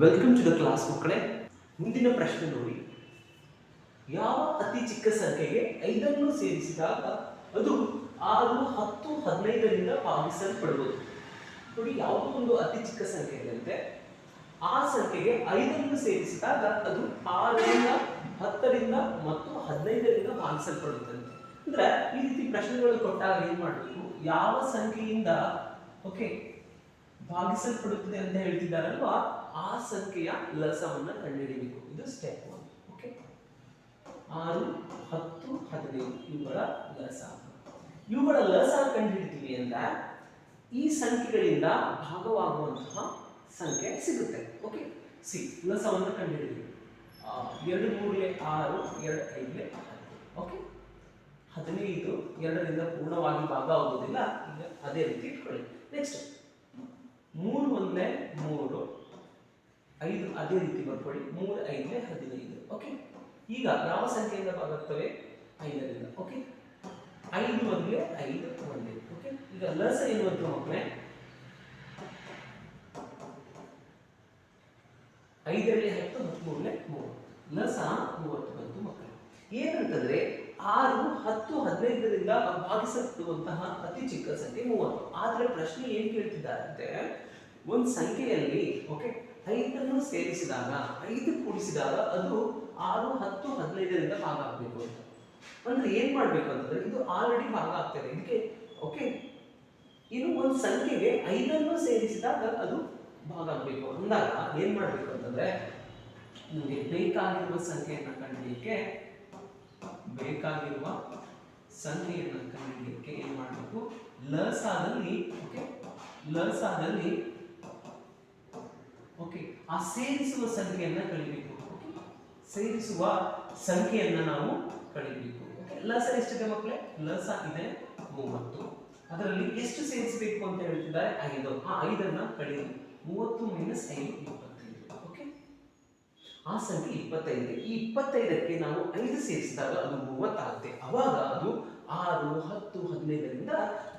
Welcome to the class ಮಕ್ಕಳೇ. ಮುಂದಿನ ಪ್ರಶ್ನೆ ನೋಡಿ. ಯಾವ ಅತಿ ಚಿಕ್ಕ ಸಂಖ್ಯೆಗೆ ಐದನ್ನು ಸೇರಿಸಿದಾಗ ಅದು ಆರು, ಹತ್ತು, ಹದಿನೈದರಿಂದ ಭಾಗಿಸಲ್ಪಡುವುದು? ನೋಡಿ, ಯಾವುದೋ ಒಂದು ಅತಿ ಚಿಕ್ಕ ಸಂಖ್ಯೆ ಇದೆ ಆ ಸಂಖ್ಯೆಗೆ ಐದನ್ನು ಸೇರಿಸಿದಾಗ ಅದು ಆರರಿಂದ, ಹತ್ತರಿಂದ ಮತ್ತು ಹದಿನೈದರಿಂದ ಭಾಗಿಸಲ್ಪಡುತ್ತೆ ಅಂದ್ರೆ ಈ ರೀತಿ ಪ್ರಶ್ನೆಗಳು ಕೊಟ್ಟಾಗ ಏನ್ ಮಾಡಬೇಕು? ಯಾವ ಸಂಖ್ಯೆಯಿಂದ ಓಕೆ ಭಾಗಿಸಲ್ಪಡುತ್ತದೆ ಅಂತ ಹೇಳ್ತಿದ್ದಾರಲ್ವಾ? ಆ ಸಂಖ್ಯೆಯ ಲಸವನ್ನ ಕಂಡುಹಿಡಿಯಬೇಕು ಇದು ಸ್ಟೆಪ್ ಒನ್ ಓಕೆ ಆರು ಹತ್ತು ಹದಿನೈದು. ಇವುಗಳ ಲಸ. ಇವುಗಳ ಲಸ ಕಂಡುಹಿಡಿತೀವಿ ಅಂದ ಈ ಸಂಖ್ಯೆಗಳಿಂದ ಭಾಗವಾಗುವಂತಹ ಸಂಖ್ಯೆ ಸಿಗುತ್ತೆ. ಓಕೆ ಸಿ ಲಸವನ್ನು ಕಂಡುಹಿಡಿತೀವಿ. ಆ, ಎರಡು ಮೂರಲೆ ಆರು ಎರಡು ಐದಲೆ ಓಕೆ ಹದಿನೈದು ಎರಡರಿಂದ ಪೂರ್ಣವಾಗಿ ಭಾಗ ಆಗುವುದಿಲ್ಲ. ಈಗ ಅದೇ ರೀತಿ ಇಟ್ಕೊಳ್ಳಿ. ನೆಕ್ಸ್ಟ್ ಮೂರು ಒಂದಲೇ ಮೂರು ಐದು ಅದೇ ರೀತಿ ಬರ್ಕೊಳ್ಳಿ. ಮೂರು, ಐದನೇ ಹದಿನೈದು. ಓಕೆ ಈಗ ಯಾವ ಸಂಖ್ಯೆಯಿಂದ ಭಾಗತ್ತವೆ ಐದರಿಂದ. ಓಕೆ ಐದು ಒಂದಲೇ ಐದು ಒಂದೇ ಓಕೆ ಈಗ ಲಸ ಅಂತ ಮಕ್ಕಳೇ, ಐದರಲ್ಲಿ ಹತ್ತು ಹದಿಮೂರನೇ ಮೂರು. ಲಸ ಮೂವತ್ತು ಬಂತು ಮಕ್ಕಳು. ಏನಂತಂದ್ರೆ ಆರು, ಹತ್ತು, ಹದಿನೈದರಿಂದ ಭಾಗಿಸಲ್ಪಡುವಂತಹ ಅತಿ ಚಿಕ್ಕ ಸಂಖ್ಯೆ ಮೂವತ್ತು. ಆದ್ರೆ ಪ್ರಶ್ನೆ ಏನ್ ಕೇಳ್ತಿದ್ದಾರಂತೆ? ಒಂದು ಸಂಖ್ಯೆಯಲ್ಲಿ ಓಕೆ ಐದನ್ನು ಸೇರಿಸಿದಾಗ, ಐದು ಕೂಡಿಸಿದಾಗ ಅದು ಆರು, ಹತ್ತು, ಹದಿನೈದರಿಂದ ಭಾಗ ಆಗಬೇಕು ಅಂತ. ಅಂದ್ರೆ ಏನ್ ಮಾಡ್ಬೇಕು ಅಂತಂದ್ರೆ, ಇದು ಆಲ್ರೆಡಿ ಭಾಗ ಆಗ್ತದೆ ಇದಕ್ಕೆ ಓಕೆ ಇನ್ನು ಒಂದು ಸಂಖ್ಯೆಗೆ ಐದನ್ನು ಸೇರಿಸಿದಾಗ ಅದು ಭಾಗ ಆಗಬೇಕು ಅಂದಾಗ ಏನ್ ಮಾಡ್ಬೇಕು ಅಂತಂದ್ರೆ, ನಮಗೆ ಬೇಕಾಗಿರುವ ಸಂಖ್ಯೆಯನ್ನು ಕಂಡುಹಿಡಿಯಕ್ಕೆ ಬೇಕಾಗಿರುವ ಸಂಖ್ಯೆಯನ್ನು ಕಂಡುಹಿಡಿಯಕ್ಕೆ ಏನ್ ಮಾಡಬೇಕು? ಲಸಾದಲ್ಲಿ ಓಕೆ ಲಸಾದಲ್ಲಿ ಆ ಸೇರಿಸುವ ಸಂಖ್ಯೆಯನ್ನ ಕಳಿಬೇಕು. ಸೇರಿಸುವ ಸಂಖ್ಯೆಯನ್ನ ನಾವು ಕಳಿಬೇಕು. ಲಸ ಎಷ್ಟಿದೆ ಮಕ್ಕಳೇ ಲಸ ಇದೆ ಮೂವತ್ತು. ಅದರಲ್ಲಿ ಎಷ್ಟು ಸೇರಿಸಬೇಕು ಅಂತ ಹೇಳ್ತಿದ್ದಾರೆ? ಐದು. ಆ ಐದನ್ನ ಕಳೆಯಿರಿ ಮೂವತ್ತು ಮೈನಸ್ ಐದು, ಇಪ್ಪತ್ತೈದು. ಓಕೆ ಆ ಸಂಖ್ಯೆ ಇಪ್ಪತ್ತೈದು ಈ ಇಪ್ಪತ್ತೈದಕ್ಕೆ ನಾವು ಐದು ಸೇರಿಸಿದಾಗ ಅದು ಮೂವತ್ತಾಗುತ್ತೆ. ಅವಾಗ ಅದು ಆರು, ಹತ್ತು, ಹದಿನೈದರಿಂದ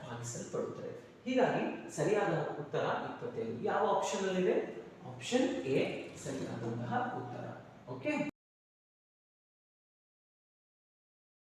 ಭಾಗಿಸಲ್ಪಡುತ್ತದೆ. ಹೀಗಾಗಿ ಸರಿಯಾದ ಉತ್ತರ ಇಪ್ಪತ್ತೈದು. ಯಾವ ಆಪ್ಷನ್ ಅಲ್ಲಿದೆ? ಆಪ್ಷನ್ ಎ ಸರಿಯಾದಂತಹ ಉತ್ತರ ಓಕೆ